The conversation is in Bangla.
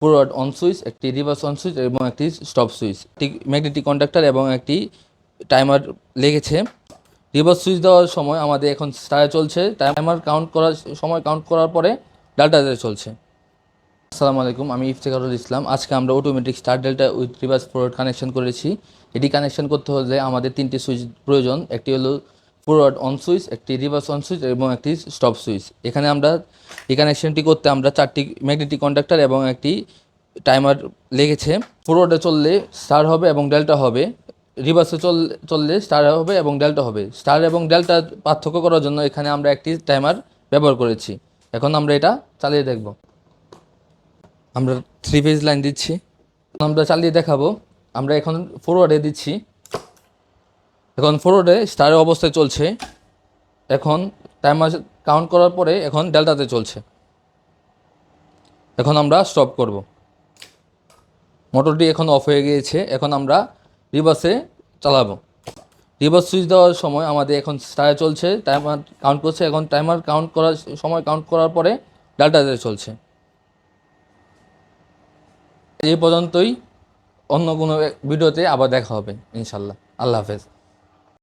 ফরওয়ার্ড অন সুইচ, একটি রিভার্স অন সুইচ এবং একটি স্টপ সুইচ। একটি ম্যাগনেটিক কন্ডাক্টর এবং একটি টাইমার লেগেছে। রিভার্স সুইচ দেওয়ার সময় আমাদের এখন স্টারে চলছে। টাইমার কাউন্ট করার সময় কাউন্ট করার পরে ডাল্টাতে চলছে। আসসালামু আলাইকুম, আমি ইফতেখারুল ইসলাম। আজকে আমরা automatic star delta with reverse forward connection করেছি। এটি কানেকশন করতে হলে আমাদের তিনটি সুইচ প্রয়োজন। একটি হলো ফরওয়ার্ড অন সুইচ, একটি রিভার্স অন সুইচ এবং একটি স্টপ সুইচ। এখানে আমরা এই কানেকশনটি করতে আমরা চারটি ম্যাগনেটিক কন্ডাক্টর এবং একটি টাইমার লেগেছে। ফরওয়ার্ডে চললে স্টার হবে এবং ডেল্টা হবে। রিভার্সে চল, চললে স্টার হবে এবং ডেল্টা হবে। স্টার এবং ডেল্টা পার্থক্য করার জন্য এখানে আমরা একটি টাইমার ব্যবহার করেছি। এখন আমরা এটা চালিয়ে দেখব। আমরা থ্রি ফেজ লাইন দিচ্ছি। আমরা চালিয়ে দেখাবো। আমরা এখন ফরওয়ার্ডে দিচ্ছি। এখন ফরওয়ার্ডে স্টারের অবস্থায় চলছে। এখন টাইমার কাউন্ট করার পরে এখন ডেল্টাতে চলছে। এখন আমরা স্টপ করব। মোটরটি এখন অফ হয়ে গিয়েছে। এখন আমরা রিভার্সে চালাবো। রিভার্স সুইচ দেওয়ার সময় আমাদের এখন স্টারে চলছে। টাইমার কাউন্ট করছে। এখন টাইমার কাউন্ট করার সময় কাউন্ট করার পরে ডাল্টাতে চলছে। এই পর্যন্তই। অন্য কোনো ভিডিওতে আবার দেখা হবে, ইনশাল্লাহ। আল্লাহ হাফেজ।